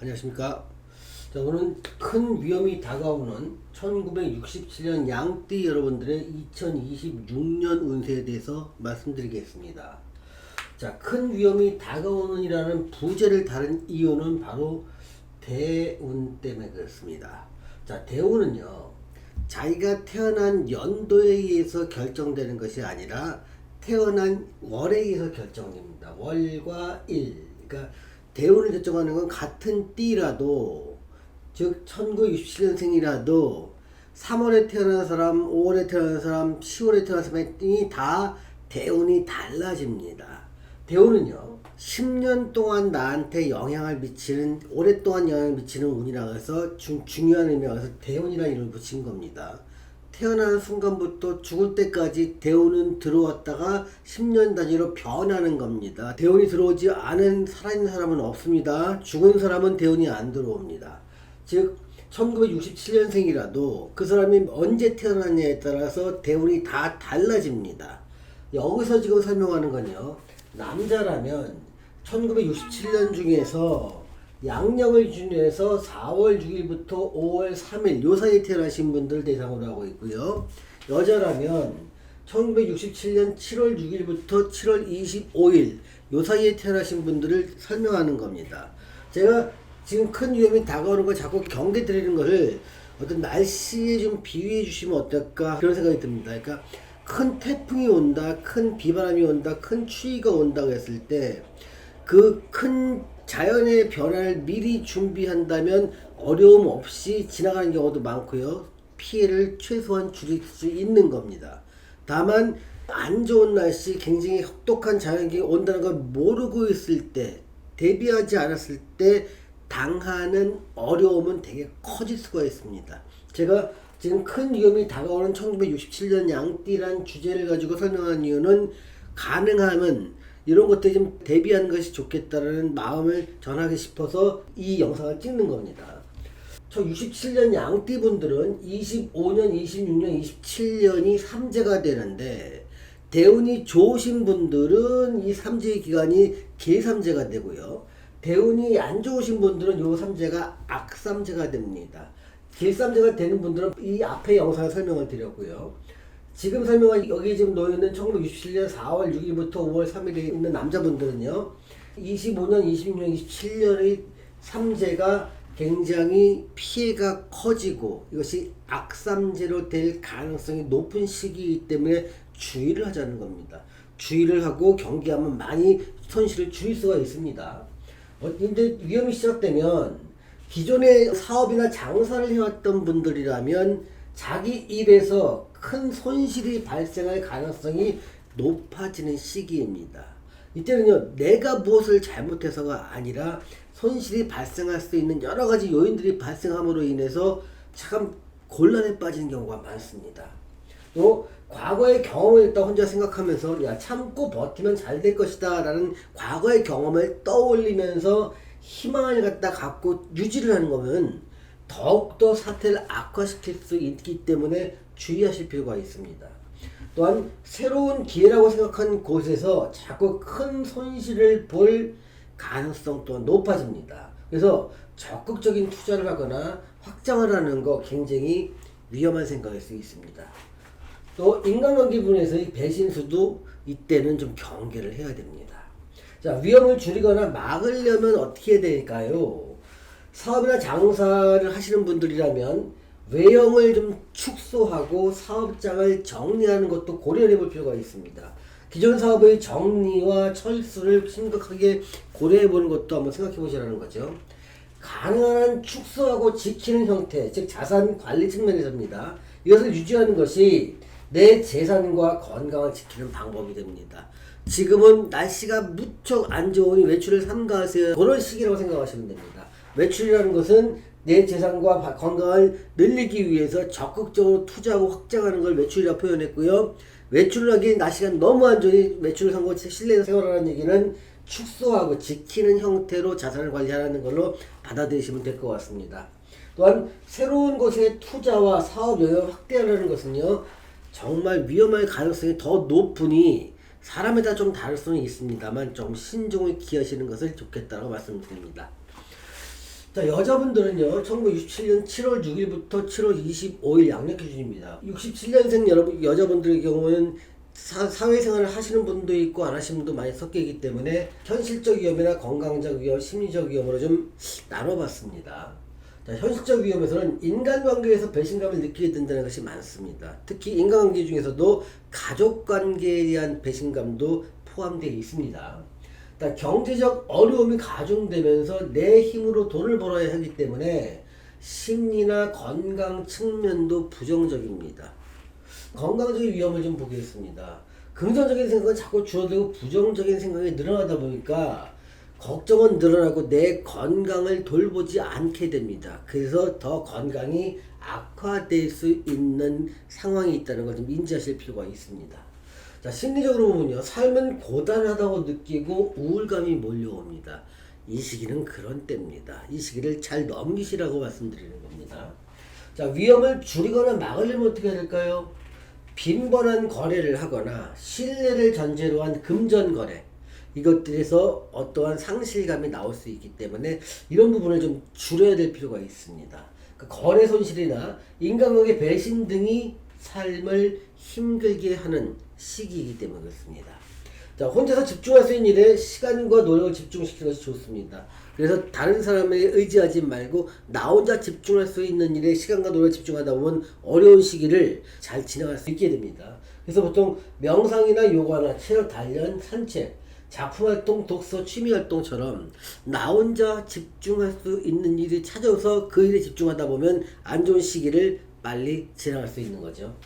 안녕하십니까. 자, 오늘은 큰 위험이 다가오는 1967년 양띠 여러분들의 2026년 운세에 대해서 말씀드리겠습니다. 자, 큰 위험이 다가오는이라는 부제를 다른 이유는 바로 대운 때문에 그렇습니다. 자, 대운은요, 자기가 태어난 연도에 의해서 결정되는 것이 아니라 태어난 월에 의해서 결정됩니다. 월과 일. 그러니까 대운을 결정하는 건 같은 띠라도 즉 1967년생이라도 3월에 태어난 사람, 5월에 태어난 사람, 10월에 태어난 사람이 다 대운이 달라집니다. 대운은요, 10년 동안 나한테 영향을 미치는, 오랫동안 영향을 미치는 운이라고 해서 중, 중요한 의미가 서 대운이라는 이름을 붙인 겁니다. 태어나는 순간부터 죽을 때까지 대운은 들어왔다가 10년 단위로 변하는 겁니다. 대운이 들어오지 않은 살아있는 사람은 없습니다. 죽은 사람은 대운이 안 들어옵니다. 즉 1967년생이라도 그 사람이 언제 태어났냐에 따라서 대운이 다 달라집니다. 여기서 지금 설명하는 건요. 남자라면 1967년 중에서 양력을 준해서 4월 6일부터 5월 3일 요 사이에 태어나신 분들 대상으로 하고 있고요. 여자라면 1967년 7월 6일부터 7월 25일 요 사이에 태어나신 분들을 설명하는 겁니다. 제가 지금 큰 위험이 다가오는 걸 자꾸 경계 드리는 것을 어떤 날씨에 좀 비유해 주시면 어떨까 그런 생각이 듭니다. 그러니까 큰 태풍이 온다, 큰 비바람이 온다, 큰 추위가 온다고 했을 때 그큰 자연의 변화를 미리 준비한다면 어려움 없이 지나가는 경우도 많고요. 피해를 최소한 줄일 수 있는 겁니다. 다만 안 좋은 날씨, 굉장히 혹독한 자연경이 온다는 걸 모르고 있을 때, 대비하지 않았을 때 당하는 어려움은 되게 커질 수가 있습니다. 제가 지금 큰 위험이 다가오는 1967년 양띠란 주제를 가지고 설명한 이유는 가능하면 이런 것들이 좀 대비하는 것이 좋겠다는 마음을 전하고 싶어서 이 영상을 찍는 겁니다. 저 67년 양띠 분들은 25년, 26년, 27년이 삼재가 되는데 대운이 좋으신 분들은 이 삼재의 기간이 계삼재가 되고요. 대운이 안 좋으신 분들은 요 삼재가 악삼재가 됩니다. 길삼재가 되는 분들은 이 앞에 영상을 설명을 드렸고요. 지금 설명한 여기 지금 놓여 있는 1967년 4월 6일부터 5월 3일에 있는 남자분들은요. 25년, 26년, 27년의 삼재가 굉장히 피해가 커지고 이것이 악삼재로 될 가능성이 높은 시기이기 때문에 주의를 하자는 겁니다. 주의를 하고 경계하면 많이 손실을 줄일 수가 있습니다. 어, 근데 위험이 시작되면 기존의 사업이나 장사를 해왔던 분들이라면 자기 일에서 큰 손실이 발생할 가능성이 높아지는 시기입니다. 이때는요, 내가 무엇을 잘못해서가 아니라 손실이 발생할 수 있는 여러 가지 요인들이 발생함으로 인해서 참 곤란에 빠지는 경우가 많습니다. 또 과거의 경험을 일단 혼자 생각하면서 야 참고 버티면 잘 될 것이다 라는 과거의 경험을 떠올리면서 희망을 갖다 갖고 유지를 하는 거면 더욱더 사태를 악화시킬 수 있기 때문에 주의하실 필요가 있습니다. 또한 새로운 기회라고 생각한 곳에서 자꾸 큰 손실을 볼 가능성 또한 높아집니다. 그래서 적극적인 투자를 하거나 확장을 하는 거 굉장히 위험한 생각일 수 있습니다. 또 인간관계 분에서의 배신수도 이때는 좀 경계를 해야 됩니다. 자, 위험을 줄이거나 막으려면 어떻게 해야 될까요? 사업이나 장사를 하시는 분들이라면 외형을 좀 축소하고 사업장을 정리하는 것도 고려해 볼 필요가 있습니다. 기존 사업의 정리와 철수를 심각하게 고려해 보는 것도 한번 생각해 보시라는 거죠. 가능한 축소하고 지키는 형태, 즉 자산 관리 측면에서입니다. 이것을 유지하는 것이 내 재산과 건강을 지키는 방법이 됩니다. 지금은 날씨가 무척 안 좋으니 외출을 삼가하세요. 그런 시기라고 생각하시면 됩니다. 외출이라는 것은 내 재산과 건강을 늘리기 위해서 적극적으로 투자하고 확장하는 걸 외출이라고 표현했고요. 외출을 하기에 날씨가 너무 안 좋으니 외출을 한곳 실내에서 생활하는 얘기는 축소하고 지키는 형태로 자산을 관리하는 걸로 받아들이시면 될 것 같습니다. 또한 새로운 곳에 투자와 사업 영역을 확대하려는 것은요. 정말 위험할 가능성이 더 높으니 사람에 따라 좀 다를 수는 있습니다만 좀 신중을 기하시는 것을 좋겠다고 말씀드립니다. 자, 여자분들은요, 1967년 7월 6일부터 7월 25일 양력 기준입니다. 67년생 여러분, 여자분들의 경우는 사, 사회생활을 하시는 분도 있고 안 하시는 분도 많이 섞여 있기 때문에 현실적 위험이나 건강적 위험, 심리적 위험으로 좀 나눠봤습니다. 자, 현실적 위험에서는 인간관계에서 배신감을 느끼게 된다는 것이 많습니다. 특히 인간관계 중에서도 가족관계에 대한 배신감도 포함되어 있습니다. 자, 경제적 어려움이 가중되면서 내 힘으로 돈을 벌어야 하기 때문에 심리나 건강 측면도 부정적입니다. 건강적인 위험을 좀 보겠습니다. 긍정적인 생각은 자꾸 줄어들고 부정적인 생각이 늘어나다 보니까 걱정은 늘어나고 내 건강을 돌보지 않게 됩니다. 그래서 더 건강이 악화될 수 있는 상황이 있다는 걸 좀 인지하실 필요가 있습니다. 자, 심리적으로 보면요. 삶은 고단하다고 느끼고 우울감이 몰려옵니다. 이 시기는 그런 때입니다. 이 시기를 잘 넘기시라고 말씀드리는 겁니다. 자, 위험을 줄이거나 막으려면 어떻게 해야 될까요? 빈번한 거래를 하거나 신뢰를 전제로 한 금전 거래 이것들에서 어떠한 상실감이 나올 수 있기 때문에 이런 부분을 좀 줄여야 될 필요가 있습니다. 그 거래 손실이나 인간관계 배신 등이 삶을 힘들게 하는 시기이기 때문에 그렇습니다. 자, 혼자서 집중할 수 있는 일에 시간과 노력을 집중시키는 것이 좋습니다. 그래서 다른 사람에 의지하지 말고 나 혼자 집중할 수 있는 일에 시간과 노력을 집중하다 보면 어려운 시기를 잘 지나갈 수 있게 됩니다. 그래서 보통 명상이나 요가나 체력 단련, 산책, 작품 활동, 독서, 취미 활동처럼 나 혼자 집중할 수 있는 일이 찾아서 그 일에 집중하다 보면 안 좋은 시기를 빨리 지나갈 수 있는 거죠.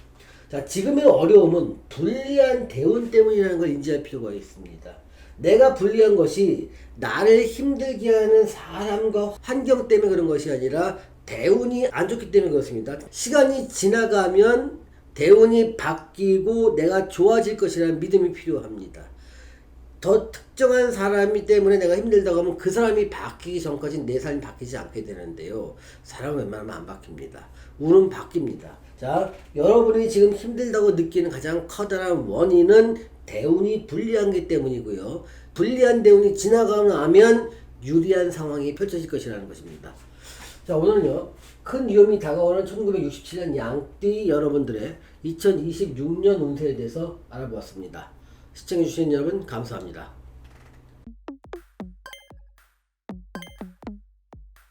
자, 지금의 어려움은 불리한 대운 때문이라는 걸 인지할 필요가 있습니다. 내가 불리한 것이 나를 힘들게 하는 사람과 환경 때문에 그런 것이 아니라 대운이 안 좋기 때문에 그렇습니다. 시간이 지나가면 대운이 바뀌고 내가 좋아질 것이라는 믿음이 필요합니다. 더 특정한 사람이 때문에 내가 힘들다고 하면 그 사람이 바뀌기 전까지 내 삶이 바뀌지 않게 되는데요. 사람은 웬만하면 안 바뀝니다. 운은 바뀝니다. 자, 여러분이 지금 힘들다고 느끼는 가장 커다란 원인은 대운이 불리한 게 때문이고요. 불리한 대운이 지나가고 나면 유리한 상황이 펼쳐질 것이라는 것입니다. 자, 오늘은요. 큰 위험이 다가오는 1967년 양띠 여러분들의 2026년 운세에 대해서 알아보았습니다. 시청해주신 여러분 감사합니다.